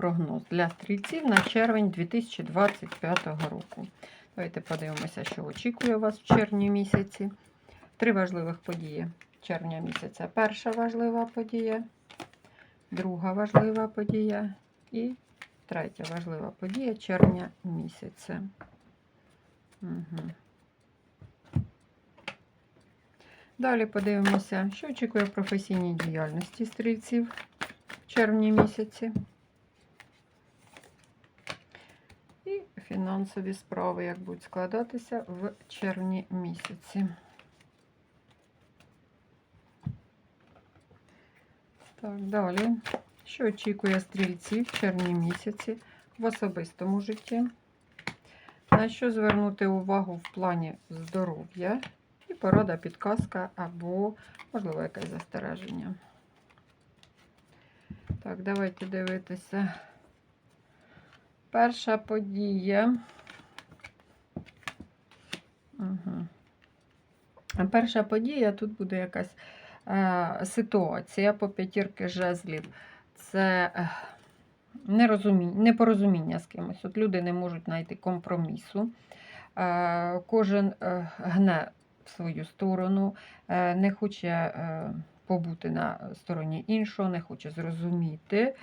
прогноз для стрільців на червень 2025 року. Давайте подивимося, що очікує вас в червні місяці. Три важливих події червня місяця. Перша важлива подія, друга важлива подія і третя важлива подія червня місяця. Угу. Далі подивимося, що очікує професійній діяльності стрільців в червні місяці. І фінансові справи, як будуть складатися в червні місяці. Так, далі. Що очікує стрільців в червні місяці в особистому житті? На що звернути увагу в плані здоров'я? І порада, підказка або, можливо, якесь застереження. Так, давайте дивитися. Перша подія. Угу. Перша подія тут буде якась е, ситуація по п'ятірки жезлів. Це е, нерозуміння, непорозуміння з кимось. От люди не можуть знайти компромісу. Е, кожен е, гне в свою сторону, е, не хоче е, побути на стороні іншого, не хоче зрозуміти.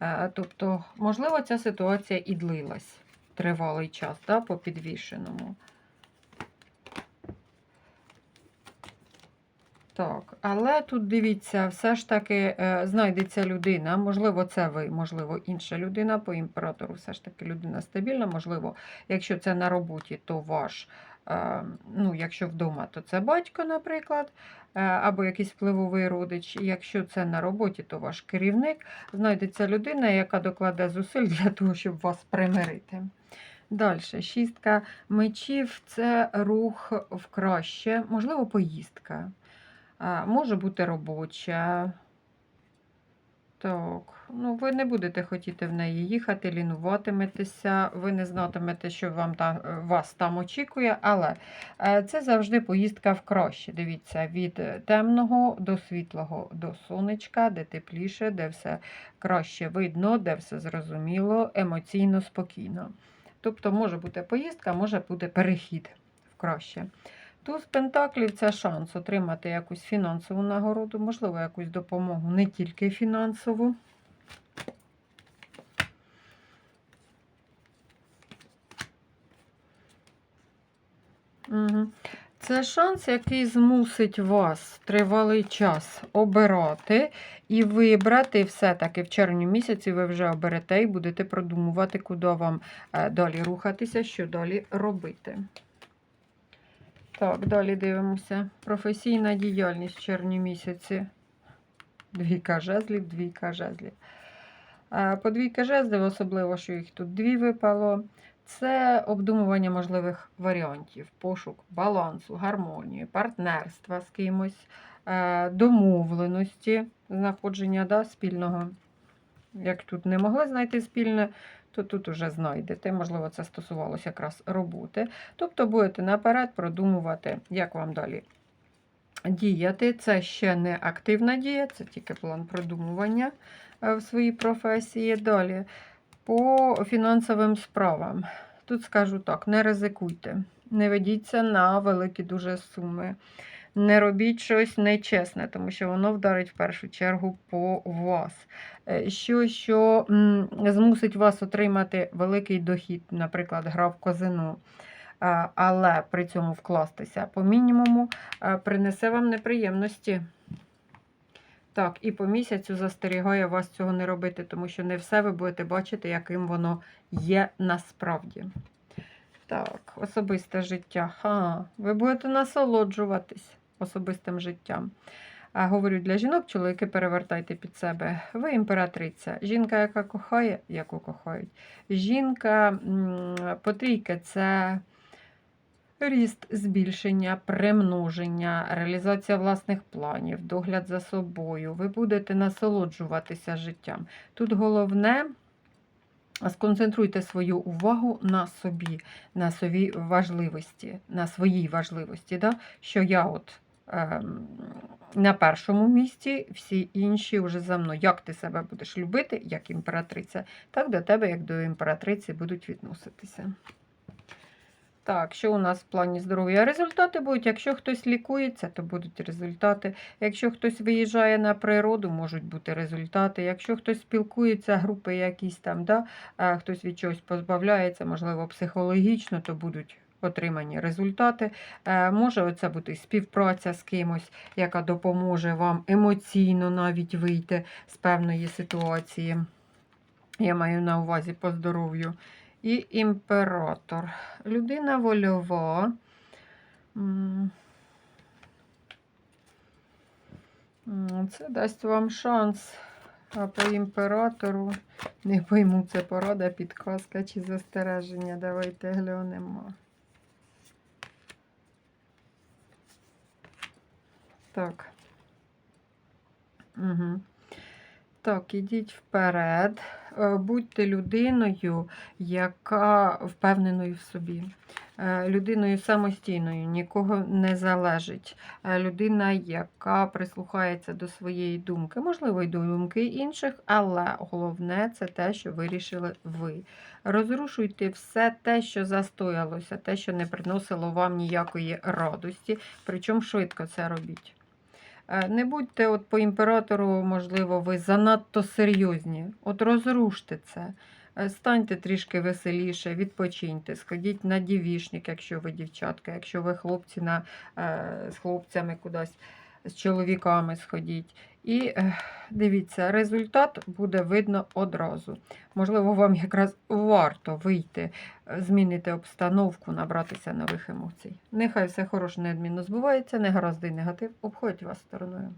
Е, Тобто, можливо, ця ситуація і длилась тривалий час да, по підвішеному. Так, але тут дивіться, все ж таки е, знайдеться людина, можливо, це ви, можливо, інша людина. По імператору все ж таки людина стабільна. Можливо, якщо це на роботі, то ваш, ну, якщо вдома, то це батько, наприклад, е, або якийсь впливовий родич. Якщо це на роботі, то ваш керівник. Знайдеться людина, яка докладе зусиль для того, щоб вас примирити. Далі, шістка мечів це рух в краще, можливо, поїздка. Може бути робоча. Так, ну ви не будете хотіти в неї їхати, лінуватиметеся, ви не знатимете, що вам та, вас там очікує, але е, це завжди поїздка в краще. Дивіться, від темного до світлого, до сонечка, де тепліше, де все краще видно, де все зрозуміло, емоційно, спокійно. Тобто може бути поїздка, може бути перехід в краще. Туз Пентаклів це шанс отримати якусь фінансову нагороду, можливо, якусь допомогу, не тільки фінансову. Це шанс, який змусить вас тривалий час обирати і вибрати все-таки в червні місяці ви вже оберете і будете продумувати, куди вам е, далі рухатися, що далі робити. Так, далі дивимося. Професійна діяльність в червні місяці. Двійка жезлів, двійка жезлів. По двійка жезлів, особливо, що їх тут дві випало. Це обдумування можливих варіантів, пошук балансу, гармонії, партнерства з кимось, е, домовленості, знаходження да, спільного. Як тут не могли знайти спільне, то тут уже знайдете. Можливо, це стосувалося якраз роботи. Тобто будете наперед продумувати, як вам далі діяти. Це ще не активна дія, це тільки план продумування е, в своїй професії. Далі. По фінансовим справам. Тут скажу так: не ризикуйте, не ведіться на великі дуже суми. Не робіть щось нечесне, тому що воно вдарить в першу чергу по вас. Е, Що, що змусить вас отримати великий дохід, наприклад, гра в казино, Е, але при цьому вкластися по мінімуму, е, принесе вам неприємності. Так, і по місяцю застерігає вас цього не робити, тому що не все ви будете бачити, яким воно є насправді. Так, особисте життя. Ха, ви будете насолоджуватись особистим життям. А говорю для жінок, чоловіки перевертайте під себе. Ви імператриця. Жінка, яка кохає, яку кохають. Жінка потрійка це ріст, збільшення, примноження, реалізація власних планів, догляд за собою. Ви будете насолоджуватися життям. Тут головне. Сконцентруйте свою увагу на собі, на своїй важливості, на своїй важливості, да? що я от на першому місці, всі інші вже за мною. Як ти себе будеш любити, як імператриця, так до тебе, як до імператриці, будуть відноситися. Так, що у нас в плані здоров'я? Результати будуть. Якщо хтось лікується, то будуть результати. Якщо хтось виїжджає на природу, можуть бути результати. Якщо хтось спілкується, групи якісь там, да, хтось від чогось позбавляється, можливо, психологічно, то будуть отримані результати. Е, Може це бути співпраця з кимось, яка допоможе вам емоційно навіть вийти з певної ситуації. Я маю на увазі по здоров'ю. І імператор. Людина вольова. Це дасть вам шанс. А по імператору не пойму, це порада, підказка чи застереження. Давайте глянемо. Так. Угу. Так, ідіть вперед. Е, Будьте людиною, яка впевненою в собі, Е, людиною самостійною, нікого не залежить. Е, Людина, яка прислухається до своєї думки, можливо, й до думки інших, але головне це те, що вирішили ви. Розрушуйте все те, що застоялося, те, що не приносило вам ніякої радості, причому швидко це робіть. Е, Не будьте от по імператору, можливо, ви занадто серйозні. От розруште це. Е, Станьте трішки веселіше, відпочиньте, сходіть на дівішник, якщо ви дівчатка, якщо ви хлопці на, е, з хлопцями кудись, з чоловіками сходіть. І дивіться, результат буде видно одразу. Можливо, вам якраз варто вийти, е, змінити обстановку, набратися нових емоцій. Нехай все хороше неодмінно збувається, негаразди і негатив обходять вас стороною.